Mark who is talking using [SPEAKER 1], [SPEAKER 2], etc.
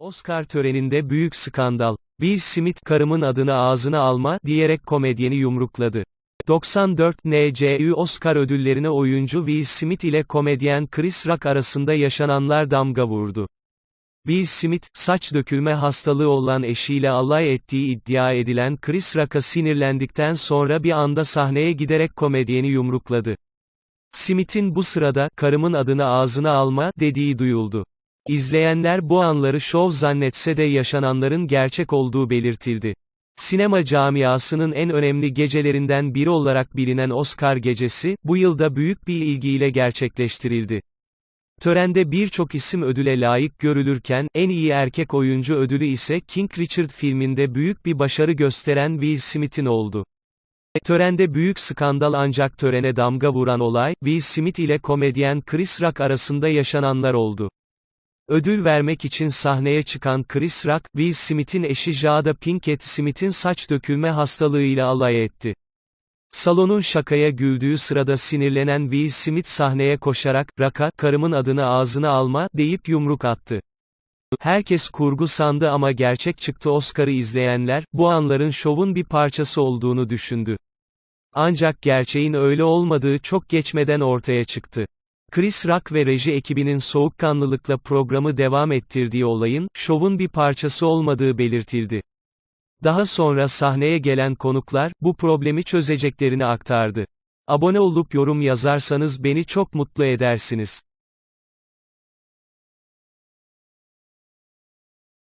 [SPEAKER 1] Oscar töreninde büyük skandal. Will Smith karımın adını ağzına alma diyerek komedyeni yumrukladı. 94 NCU Oscar ödüllerine oyuncu Will Smith ile komedyen Chris Rock arasında yaşananlar damga vurdu. Will Smith, saç dökülme hastalığı olan eşiyle alay ettiği iddia edilen Chris Rock'a sinirlendikten sonra bir anda sahneye giderek komedyeni yumrukladı. Smith'in bu sırada, karımın adını ağzına alma, dediği duyuldu. İzleyenler bu anları şov zannetse de yaşananların gerçek olduğu belirtildi. Sinema camiasının en önemli gecelerinden biri olarak bilinen Oscar gecesi, bu yılda büyük bir ilgiyle gerçekleştirildi. Törende birçok isim ödüle layık görülürken, en iyi erkek oyuncu ödülü ise King Richard filminde büyük bir başarı gösteren Will Smith'in oldu. Törende büyük skandal ancak törene damga vuran olay, Will Smith ile komedyen Chris Rock arasında yaşananlar oldu. Ödül vermek için sahneye çıkan Chris Rock, Will Smith'in eşi Jada Pinkett Smith'in saç dökülme hastalığıyla alay etti. Salonun şakaya güldüğü sırada sinirlenen Will Smith sahneye koşarak, Rock'a, karımın adını ağzına alma, deyip yumruk attı. Herkes kurgu sandı ama gerçek çıktı Oscar'ı izleyenler, bu anların şovun bir parçası olduğunu düşündü. Ancak gerçeğin öyle olmadığı çok geçmeden ortaya çıktı. Chris Rock ve reji ekibinin soğukkanlılıkla programı devam ettirdiği olayın, şovun bir parçası olmadığı belirtildi. Daha sonra sahneye gelen konuklar, bu problemi çözeceklerini aktardı. Abone olup yorum yazarsanız beni çok mutlu edersiniz.